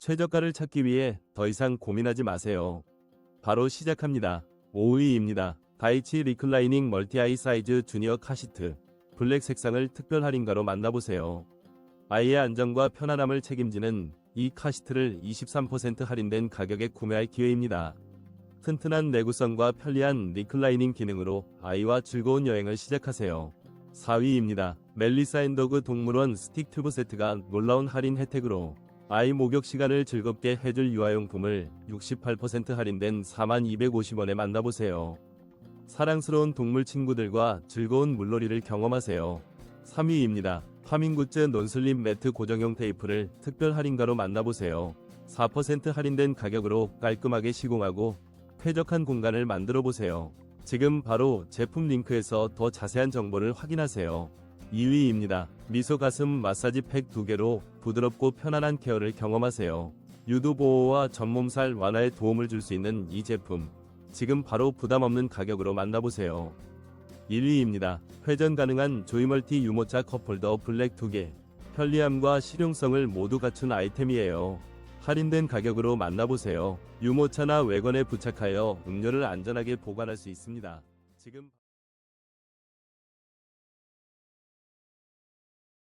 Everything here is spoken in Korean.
최저가를 찾기 위해 더 이상 고민하지 마세요. 바로 시작합니다. 5위입니다. 다이치 리클라이닝 멀티아이 사이즈 주니어 카시트. 블랙 색상을 특별 할인가로 만나보세요. 아이의 안전과 편안함을 책임지는 이 카시트를 23% 할인된 가격에 구매할 기회입니다. 튼튼한 내구성과 편리한 리클라이닝 기능으로 아이와 즐거운 여행을 시작하세요. 4위입니다. 멜리사 앤더그 동물원 스틱 튜브 세트가 놀라운 할인 혜택으로 아이 목욕 시간을 즐겁게 해줄 유아용품을 68% 할인된 4250원에 만나보세요. 사랑스러운 동물 친구들과 즐거운 물놀이를 경험하세요. 3위입니다. 파밍굿즈 논슬림 매트 고정용 테이프를 특별 할인가로 만나보세요. 4% 할인된 가격으로 깔끔하게 시공하고 쾌적한 공간을 만들어 보세요. 지금 바로 제품 링크에서 더 자세한 정보를 확인하세요. 2위입니다. 미소 가슴 마사지 팩 2개로 부드럽고 편안한 케어를 경험하세요. 유두 보호와 전몸살 완화에 도움을 줄 수 있는 이 제품. 지금 바로 부담 없는 가격으로 만나보세요. 1위입니다. 회전 가능한 조이멀티 유모차 컵홀더 블랙 2개. 편리함과 실용성을 모두 갖춘 아이템이에요. 할인된 가격으로 만나보세요. 유모차나 외건에 부착하여 음료를 안전하게 보관할 수 있습니다. 지금